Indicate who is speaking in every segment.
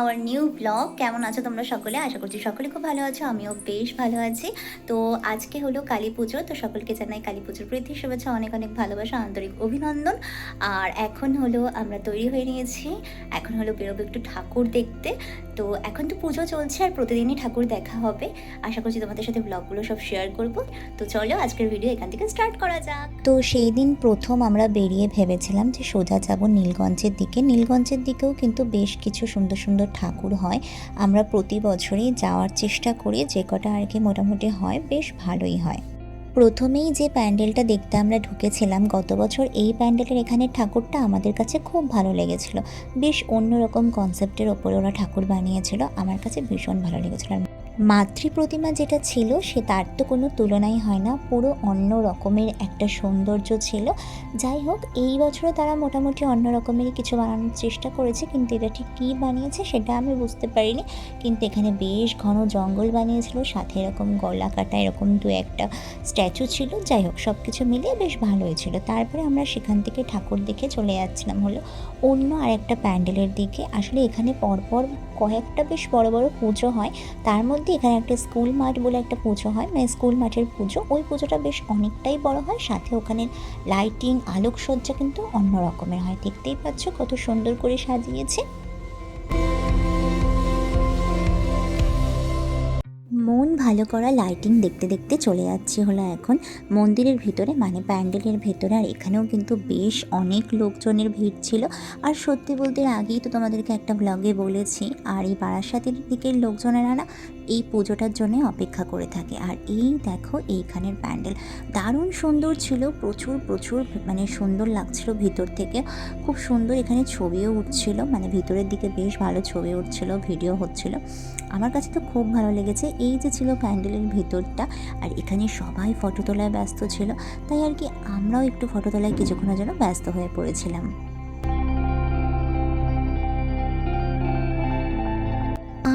Speaker 1: Our new blog কেমন আছো তোমরা সকলে? আশা করছি সকলে খুব ভালো আছো, আমিও বেশ ভালো আছি। তো আজকে হলো কালী পুজো, তো সকলকে জানাই কালী পুজোর প্রীতি, শুভেচ্ছা, অনেক অনেক ভালোবাসা, আন্তরিক অভিনন্দন। আর এখন হলো আমরা তৈরি হয়ে নিয়েছি, এখন হলো বেরোবো একটু ঠাকুর দেখতে। তো এখন তো পুজো চলছে আর প্রতিদিনই ঠাকুর দেখা হবে। আশা করছি তোমাদের সাথে ব্লগগুলো সব শেয়ার করব। তো চলো আজকের ভিডিও এখান থেকে স্টার্ট করা যাক। তো সেই দিন প্রথম আমরা বেরিয়ে ভেবেছিলাম যে সোজা যাব নীলগঞ্জের দিকে। নীলগঞ্জের দিকেও কিন্তু বেশ কিছু সুন্দর সুন্দর ঠাকুর হয়। আমরা প্রতি বছরই যাওয়ার চেষ্টা করি, যে কটা আর কি মোটামুটি হয়, বেশ ভালোই হয়। প্রথমেই যে প্যান্ডেলটা দেখতে আমরা ঢুকেছিলাম, গত বছর এই প্যান্ডেলের এখানে ঠাকুরটা আমাদের কাছে খুব ভালো লেগেছিল। বেশ অন্যরকম কনসেপ্টের ওপরে ওরা ঠাকুর বানিয়েছিল, আমার কাছে ভীষণ ভালো লেগেছিল। মাতৃ প্রতিমা যেটা ছিল, সে তার তো কোনো তুলনাই হয় না। পুরো অন্য রকমের একটা সৌন্দর্য ছিল। যাই হোক, এই বছরও তারা মোটামুটি অন্য রকমেরই কিছু বানানোর চেষ্টা করেছে, কিন্তু এটা ঠিক কী বানিয়েছে সেটা আমি বুঝতে পারিনি। কিন্তু এখানে বেশ ঘন জঙ্গল বানিয়েছিল, সাথে এরকম গলা কাটা, এরকম দু একটা স্ট্যাচু ছিল। যাই হোক সব কিছু মিলিয়ে বেশ ভালোই ছিল। তারপরে আমরা সেখান থেকে ঠাকুর দেখে চলে যাচ্ছিলাম হলো অন্য আরেকটা প্যান্ডেলের দিকে। আসলে এখানে পরপর কয়েকটা বেশ বড় বড় পুজো হয়। তার মধ্যে এখানে একটা স্কুল মাঠ বলে একটা পুজো হয়। মানে স্কুল মাঠের পুজো। ওই পুজোটা বেশ অনেকটাই বড় হয়। সাথে ওখানে লাইটিং আলোকসজ্জা কিন্তু অন্য রকমের হয়। দেখতেই পাচ্ছ কত সুন্দর করে সাজিয়েছে। ভালো করা লাইটিং দেখতে দেখতে চলে যাচ্ছি হলো এখন। মন্দিরের ভিতরে মানে প্যান্ডেলের ভেতরে, আর এখানেও কিন্তু বেশ অনেক লোকজনের ভিড় ছিল। আর সত্যি বলতে আগেই তো তোমাদেরকে একটা ব্লগে বলেছি, আর এই বারাসাতের দিকের লোকজনেরা না এই পুজোটার জন্য অপেক্ষা করে থাকে। আর এই দেখো এইখানের প্যান্ডেল। দারুণ সুন্দর ছিল, প্রচুর প্রচুর মানে সুন্দর লাগছিল ভিতর থেকে। খুব সুন্দর এখানে ছবিও উঠছিল মানে ভিতরের দিকে বেশ ভালো ছবি উঠছিল, ভিডিও হচ্ছিল। আমার কাছে তো খুব ভালো লেগেছে। এই যে প্যান্ডেলের ভিতরটা আর এখানে সবাই ফটো তোলায় ব্যস্ত ছিল, তাই আর কি আমরাও একটু ফটো তোলায় কিছুক্ষণের জন্য ব্যস্ত হয়ে পড়েছিলাম।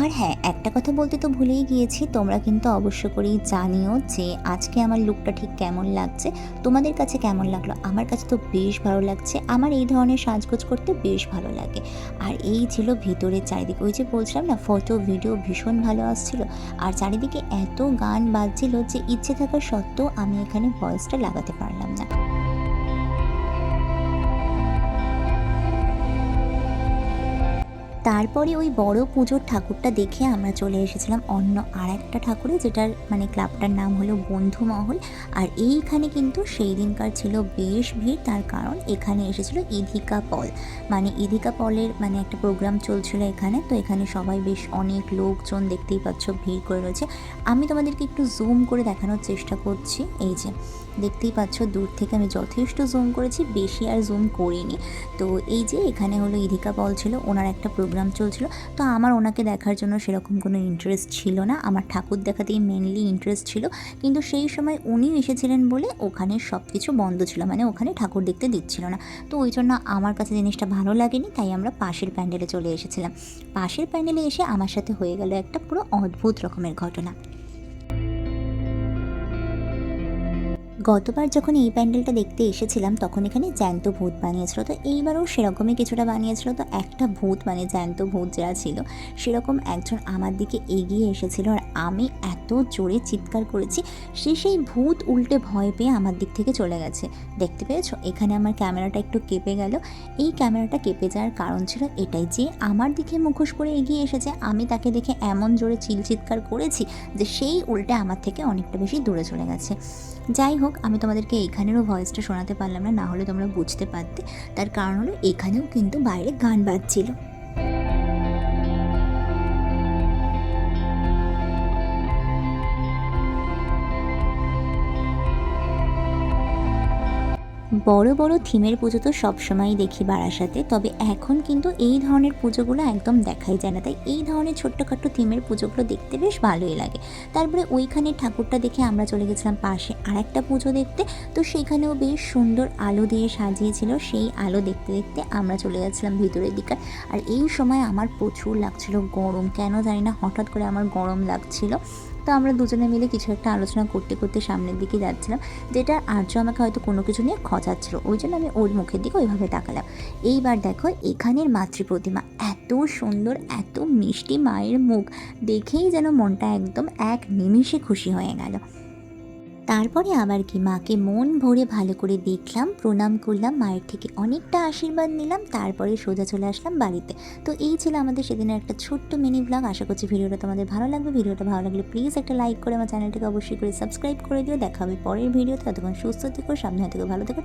Speaker 1: আর হ্যাঁ একটা কথা বলতে তো ভুলেই গিয়েছি। তোমরা কিন্তু অবশ্য করেই জানিও যে আজকে আমার লুকটা ঠিক কেমন লাগছে। তোমাদের কাছে কেমন লাগল? আমার কাছে তো বেশ ভালো লাগছে। আমার এই ধরনের সাজগোজ করতে বেশ ভালো লাগে। আর এই ছিল ভিতরের চারিদিকে। ওই যে বলছিলাম না ফটো ভিডিও ভীষণ ভালো আসছিল। আর চারিদিকে এত গান বাজছিল যে ইচ্ছে থাকা সত্ত্বেও আমি এখানে ভয়েসটা লাগাতে পারলাম না। তারপরে ওই বড় পুজোর ঠাকুরটা দেখে আমরা চলে এসেছিলাম অন্য আর একটা ঠাকুরে, যেটার মানে ক্লাবটার নাম হলো বন্ধু মহল। আর এইখানে কিন্তু সেই দিনকার ছিল বেশ ভিড়, তার কারণ এখানে এসেছিল ইধিকা পল। মানে ইধিকা পলের মানে একটা প্রোগ্রাম চলছিল এখানে, তো এখানে সবাই বেশ অনেক লোকজন দেখতেই পাচ্ছ ভিড় করে রয়েছে। আমি তোমাদেরকে একটু জুম করে দেখানোর চেষ্টা করছি, এই যে। দেখতেই পাচ্ছ, দূর থেকে আমি যথেষ্ট জুম করেছি, বেশি আর জুম করিনি। তো এই যে এখানে হলো ইধিকা পল ছিল, ওনার একটা প্রোগ্রাম চলছিল। তো আমার ওনাকে দেখার জন্য সেরকম কোনো ইন্টারেস্ট ছিল না। আমার ঠাকুর দেখাতেই মেনলি ইন্টারেস্ট ছিল। কিন্তু সেই সময় উনিও এসেছিলেন বলে ওখানে সব কিছু বন্ধ ছিল মানে ওখানে ঠাকুর দেখতে দিচ্ছিল না। তো ওই জন্য আমার কাছে জিনিসটা ভালো লাগেনি, তাই আমরা পাশের প্যান্ডেলে চলে এসেছিলাম। পাশের প্যান্ডেলে এসে আমার সাথে হয়ে গেল একটা পুরো অদ্ভুত রকমের ঘটনা। গতবার যখন এই প্যান্ডেলটা দেখতে এসেছিলাম, তখন এখানে জ্যান্ত ভূত বানিয়েছিল। তো এইবারও সেরকমই কিছুটা বানিয়েছিল। তো একটা ভূত মানে জ্যান্ত ভূত যারা ছিল, সেরকম একজন আমার দিকে এগিয়ে এসেছিল। আর আমি এত জোরে চিৎকার করেছি, সে সেই ভূত উল্টে ভয় পেয়ে আমার দিক থেকে চলে গেছে। দেখতে পেয়েছ? এখানে আমার ক্যামেরাটা একটু কেঁপে গেল। এই ক্যামেরাটা কেঁপে যাওয়ার কারণ ছিল এটাই যে, আমার দিকে মুখোশ করে এগিয়ে এসেছে। আমি তাকে দেখে এমন জোরে চিল চিৎকার করেছি যে, সেই উল্টে আমার থেকে অনেকটা বেশি দূরে চলে গেছে। যাই হোক আমি তোমাদেরকে এইখানেরও ভয়েসটা শোনাতে পারলাম না না হলে তোমরা বুঝতে পারতে। তার কারণ হলো, এখানেও কিন্তু বাইরে গান বাজছিল। বড় বড় থিমের পুজো তো সবসময়ই দেখি বারাসাতে তবে এখন কিন্তু এই ধরনের পুজোগুলো একদম দেখাই যায় না। তাই এই ধরনের ছোট্টখাট্ট থিমের পুজোগুলো দেখতে বেশ ভালোই লাগে। তারপরে ওইখানে ঠাকুরটা দেখে আমরা চলে গেছিলাম পাশে আর একটা পুজো দেখতে, তো সেখানেও বেশ সুন্দর আলো দিয়ে সাজিয়েছিল, সেই আলো দেখতে দেখতে আমরা চলে গেছিলাম ভিতরের দিকে। আর এই সময় আমার প্রচুর লাগছিল গরম, কেন জানি না, হঠাৎ করে আমার গরম লাগছিল। তো আমরা দুজনে মিলে কিছু একটা আলোচনা করতে করতে সামনের দিকে যাচ্ছিলাম, যেটা আর্য আমাকে হয়তো কোনো কিছু নিয়ে খচাচ্ছিল। ওই জন্য আমি ওর মুখের দিকে ওইভাবে তাকালাম। এইবার দেখো, এখানের মাতৃ প্রতিমা, এত সুন্দর, এত মিষ্টি মায়ের মুখ, দেখেই যেন মনটা একদম এক নিমিষে খুশি হয়ে গেল। তারপরে আবার কি মাকে মন ভরে ভালো করে দেখলাম, প্রণাম করলাম, মায়ের থেকে অনেকটা আশীর্বাদ নিলাম, তারপরে সোজা চলে আসলাম বাড়িতে। তো এই ছিল আমাদের সেদিনের একটা ছোট্ট মিনি ব্লগ আশা করছি ভিডিওটা তোমাদের ভালো লাগবে। ভিডিওটা ভালো লাগলে প্লিজ একটা লাইক করে আমার চ্যানেলটাকে অবশ্যই করে সাবস্ক্রাইব করে দিও। দেখা হবে পরের ভিডিওতে ততক্ষণ সুস্থ থেকো, সাবধানে থেকো, ভালো থেকো